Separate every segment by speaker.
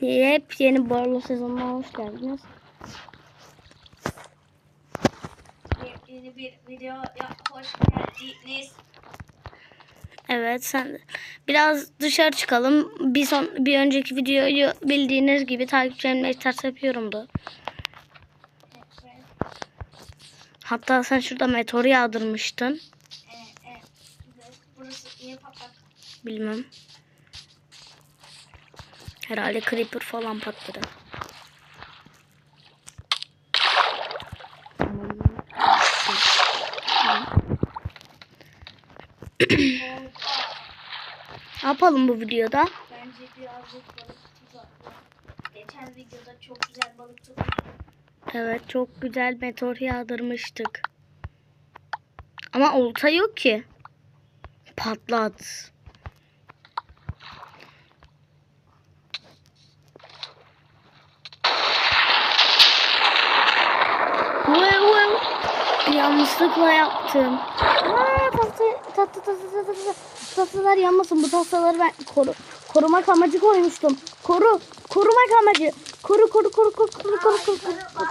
Speaker 1: Hep yeni borlu sezonuna hoş geldiniz.
Speaker 2: Yeni bir video ya hoş geldiniz.
Speaker 1: Evet sen biraz dışarı çıkalım. Bir son bir önceki videoyu bildiğiniz gibi takipçilerimle ters yapıyorumdu. Hatta sen şurada meteor yağdırmıştın.
Speaker 2: evet, evet. Evet, Burası niye patlak?
Speaker 1: Bilmem. Herhalde creeper falan patladı. Ne yapalım bu videoda?
Speaker 2: Bence birazcık balık tutalım. Geçen videoda çok güzel balık tuttuk.
Speaker 1: Evet çok güzel meteor yağdırmıştık. Ama olta yok ki. Patlat. Yanlışlıkla yaptım. Aa, tatlı, tatlı, tatlı, tatlı, tatlı. Tatlılar yanmasın. Bu tatlıları ben koru, korumak amacı koymuştum. Koru, korumak amacı. Koru, koru, koru, koru, koru, koru, koru, koru.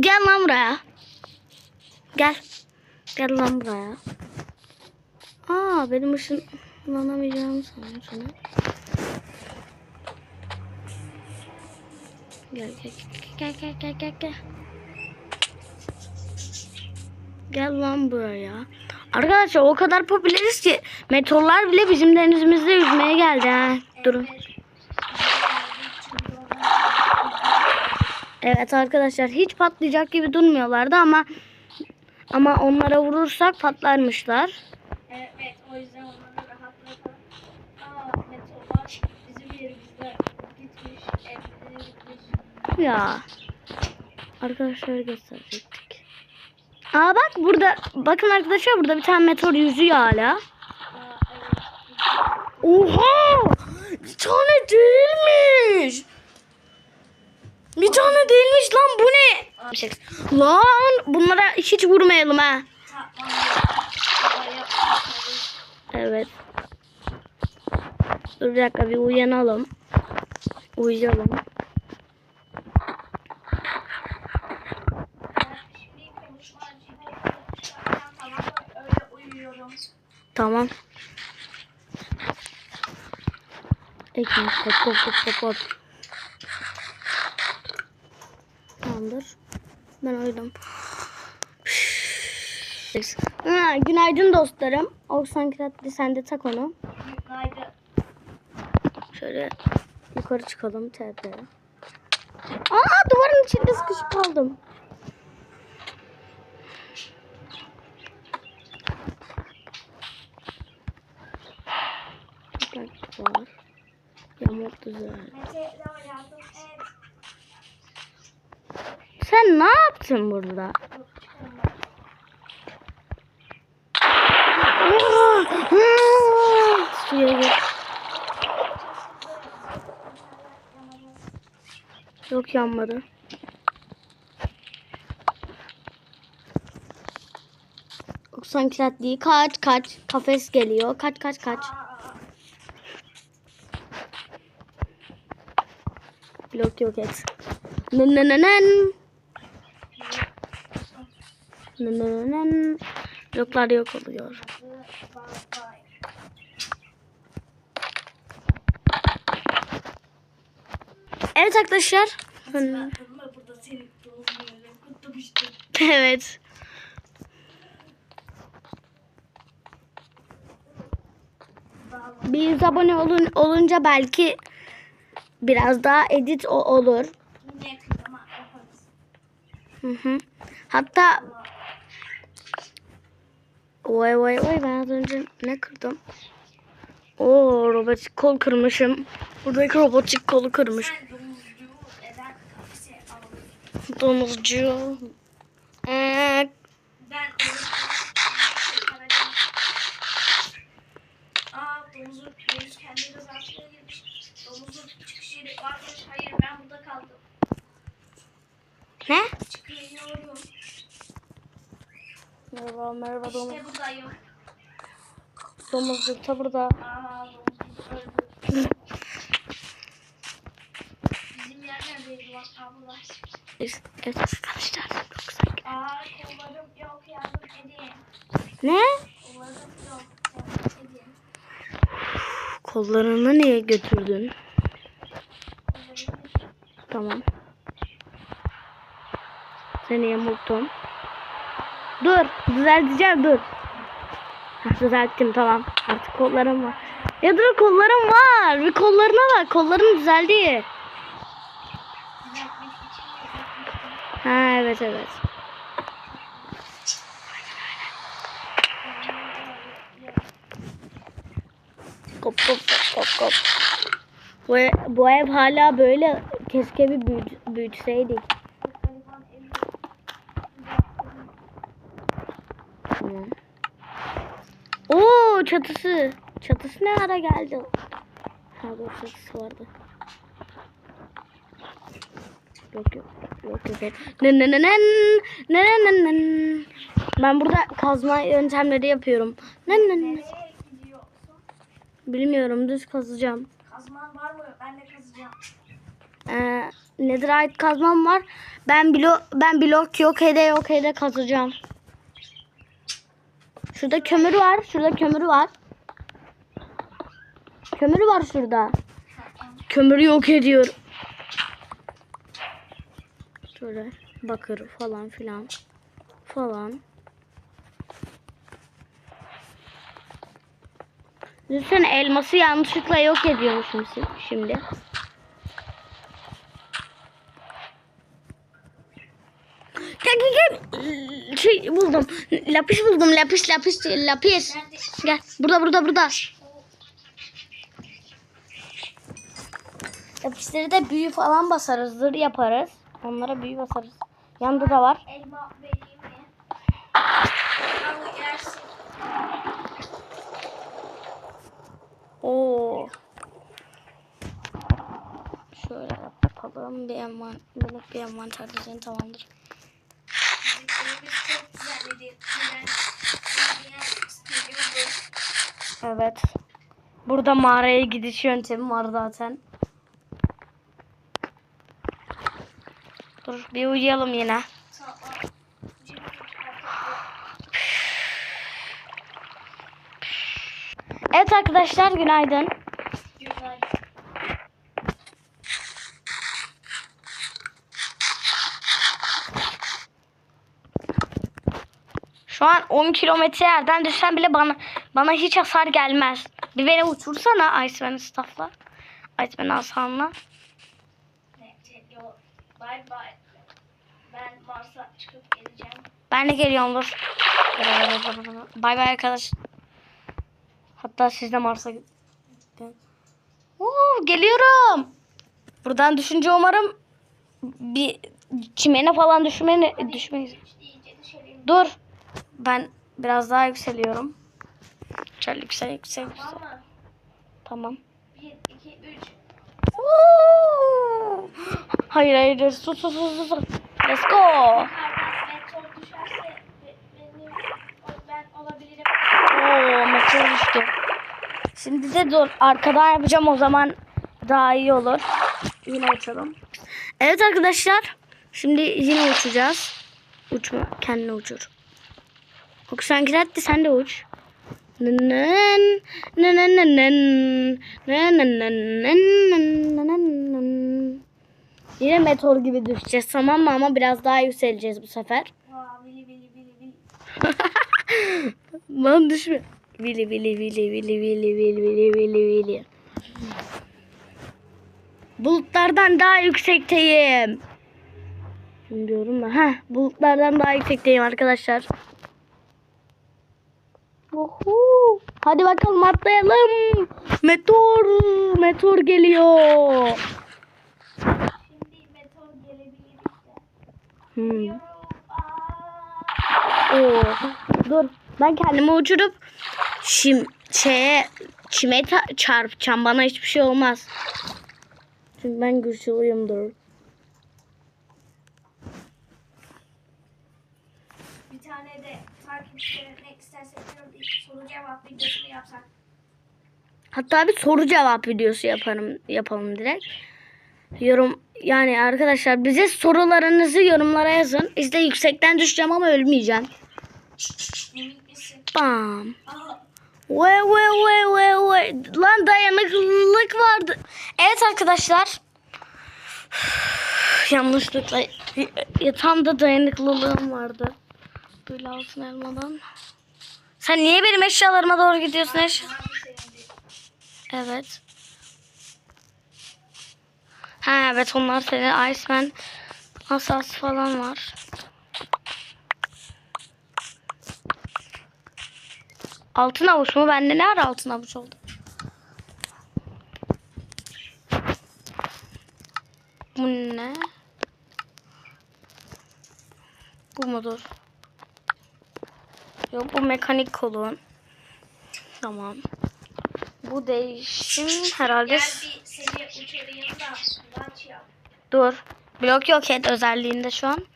Speaker 1: Gel lan buraya. Gel. Gel lan buraya. Aa benim ışınlanamayacağımı sanıyorsun. Gel gel gel gel gel gel gel. Gel lan buraya. Arkadaşlar o kadar popüleriz ki meteorlar bile bizim denizimizde yüzmeye geldi ha. Durun. Evet arkadaşlar hiç patlayacak gibi durmuyorlardı ama ama onlara vurursak patlarmışlar.
Speaker 2: Evet, evet, o yüzden onları rahat bırakalım. Aa, meteorlar bizim yerimizde gitmiş, evleri gitmiş.
Speaker 1: Ya. Arkadaşlar gösterecektik. Aa bak burada bakın arkadaşlar burada bir tane meteor yüzüyor hala. Oha! Bir tane değilmiş. Bir tane değilmiş lan bu ne? Lan bunlara hiç vurmayalım ha. Evet. Dur bir dakika bir uyanalım. Uyuyalım.
Speaker 2: Ben şimdi konuşmacıyı çıkarken falan
Speaker 1: Tamam. Ekmek kop kop kop kop kop. Tamamdır. Ben uyudum. Ha, günaydın dostlarım. Oksan Kiratlı sen de tak onu.
Speaker 2: Günaydın.
Speaker 1: Şöyle yukarı çıkalım tepeye. Aa duvarın içinde sıkışıp kaldım. Bak var. Yamuk
Speaker 2: et.
Speaker 1: Sen ne yaptın burada? Suya gir. Yok yanmadı. Kirat değil. Kaç kaç. Kafes geliyor. Kaç kaç kaç. Blok yok et. Nınınının. Nınınının. Bloklar yok oluyor. Evet arkadaşlar.
Speaker 2: Ben burada seni doğmuyorum. Kutlamıştım.
Speaker 1: evet. Bir yüz abone olun, olunca belki biraz daha edit o- olur. Hı hı. Hatta Vay vay vay ben az önce ne kırdım? Oo robotik kol kırmışım. Buradaki robotik kolu kırmış. Domuzcu. Ee,
Speaker 2: Ben Aa domuzu domuz kendi rızasına girmiş. Domuzun çıkış yeri varmış. Hayır ben burada kaldım.
Speaker 1: ne?
Speaker 2: Çıkıyorum.
Speaker 1: Merhaba merhaba domuz.
Speaker 2: İşte buradayım.
Speaker 1: Domuzluk da burada.
Speaker 2: Aa domuz öldü. Bizim yer neredeydi lan abla?
Speaker 1: Evet arkadaşlar.
Speaker 2: Aa kollarım yok yardım edin.
Speaker 1: Ne?
Speaker 2: Kollarım yok yardım edin.
Speaker 1: Kollarını niye götürdün? Tamam. Seni yamulttum. Dur. Düzelteceğim dur. Heh, düzelttim tamam. Artık kollarım var. Ya dur kollarım var. Bir kollarına bak. Kolların düzeldi. Ha evet evet. Kop kop kop kop. Bu, ev- bu ev hala böyle keşke bir büyüt, büyütseydik. Oo çatısı. Çatısı ne ara geldi? Ha dur çatısı vardı. Yok yok. Yok yok. yok. Ne ne ne ne ne ne ne ne. Ben burada kazma yöntemleri yapıyorum. Ne ne ne. Bilmiyorum düz kazacağım.
Speaker 2: Kazman var mı? Ben de kazacağım.
Speaker 1: Ee, netherite kazmam var. Ben blok ben blok yok ede yok ede kazacağım. Şurada kömür var. Şurada kömür var. Kömür var şurada. Kömürü yok ediyor. Şöyle bakır falan filan falan. Düşünsene elması yanlışlıkla yok ediyormuşum şimdi. Gel gel. Şey buldum. Lapis buldum. Lapis lapis lapis. Gel. Burada burada burada. Lapisleri de büyü falan basarız. Zır yaparız. Onlara büyü basarız. Yanında da var.
Speaker 2: Elma vereyim
Speaker 1: Ablamın bir envan, benim bir envan tarifini tamamdır. Evet. Burada mağaraya gidiş yöntemi var zaten. Dur bir uyuyalım yine. Evet arkadaşlar günaydın. Şu an 10 kilometre yerden düşsem bile bana bana hiç hasar gelmez. Bir beni uçursana Iceman staff'la. Iceman Hasan'la.
Speaker 2: Bye bye. Ben Mars'a çıkıp geleceğim.
Speaker 1: Ben de geliyorum dur. Bay bay arkadaş. Hatta siz de Mars'a gidin. Oo, geliyorum. Buradan düşünce umarım bir çimene falan düşmeni düşmeyiz. Dur. Ben biraz daha yükseliyorum. Şöyle yüksel yüksel yüksel.
Speaker 2: Tamam?
Speaker 1: Tamam.
Speaker 2: 1, 2, 3.
Speaker 1: Oo! Hayır hayır sus sus sus sus. Let's go. Oo meteor düştü. Şimdi de dur arkadan yapacağım o zaman daha iyi olur. Yine uçalım. Evet arkadaşlar. Şimdi yine uçacağız. Uçma kendine uçur. Bak sen gidetti sen de uç. Yine meteor gibi düşeceğiz tamam mı ama biraz daha yükseleceğiz bu sefer. Lan düşme. Vili vili vili vili vili vili vili vili vili. Bulutlardan daha yüksekteyim. Şimdi diyorum da. Heh, bulutlardan daha yüksekteyim arkadaşlar. Uhu. Hadi bakalım atlayalım. Meteor, meteor geliyor.
Speaker 2: Şimdi meteor gelebilir işte.
Speaker 1: Hmm. Oo. Dur. Ben kendimi uçurup şim şeye çime çarpacağım. Bana hiçbir şey olmaz. Çünkü ben güçlüyümdür.
Speaker 2: Bir tane de soracağım. Cevap videosunu yapsak.
Speaker 1: Hatta bir soru cevap videosu yaparım yapalım direkt. Yorum yani arkadaşlar bize sorularınızı yorumlara yazın. İşte yüksekten düşeceğim ama ölmeyeceğim. Bam. Ve ve ve ve ve. Lan dayanıklılık vardı. Evet arkadaşlar. Yanlışlıkla yatağımda dayanıklılığım vardı. Böyle altın elmadan. Sen niye benim eşyalarıma doğru gidiyorsun eş?
Speaker 2: Hangi serindi?
Speaker 1: Evet. Ha evet onlar senin Iceman asası falan var. Altın avuç mu? Bende ne ara altın avuç oldu? Bu ne? Bu mudur? Yok bu mekanik kolun. Tamam. Bu değişim herhalde.
Speaker 2: Gel bir seni uçurayım da maç yap.
Speaker 1: Dur. Blok yok et özelliğinde şu an.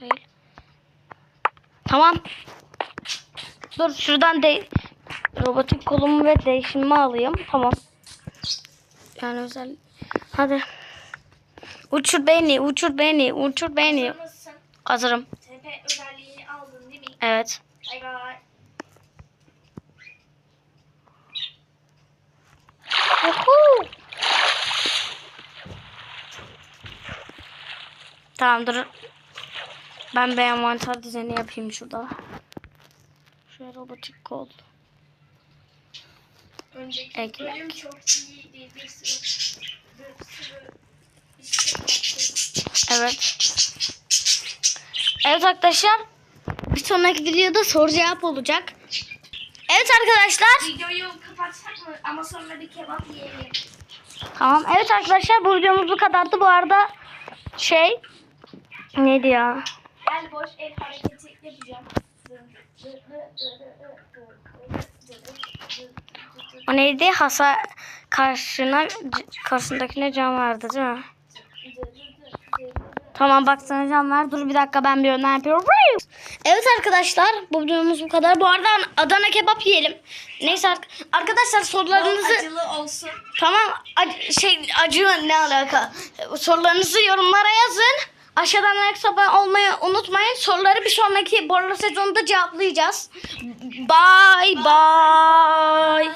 Speaker 1: Değil. Tamam. Dur şuradan de robotik kolumu ve değişimimi alayım. Tamam. Yani özel. Hadi. Uçur beni, uçur beni, uçur beni. Hazırım.
Speaker 2: Tepe özelliğini aldın değil mi?
Speaker 1: Evet. Uhu. Tamam dur. Ben bir envanter düzeni yapayım şurada. Şöyle robotik kol.
Speaker 2: Önceki bölüm çok iyiydi. Bir sürü, bir sürü istek.
Speaker 1: Evet. Evet arkadaşlar. Sonraki videoda soru cevap olacak. Evet arkadaşlar.
Speaker 2: Videoyu kapatsak mı? Ama sonra bir kebap yiyelim.
Speaker 1: Tamam. Evet arkadaşlar bu videomuz bu kadardı. Bu arada şey neydi ya?
Speaker 2: Gel boş el hareketi yapacağım.
Speaker 1: O neydi? Hasa karşına karşısındakine can verdi değil mi? Tamam baksana can ver. Dur bir dakika ben bir önden yapıyorum. Evet arkadaşlar bu videomuz bu kadar. Bu arada Adana kebap yiyelim. Neyse ar- arkadaşlar sorularınızı
Speaker 2: Acılı olsun.
Speaker 1: tamam ac- şey acı ne alaka? Sorularınızı yorumlara yazın. Aşağıdan like abone olmayı unutmayın. Soruları bir sonraki Borla sezonunda cevaplayacağız. Bye bye.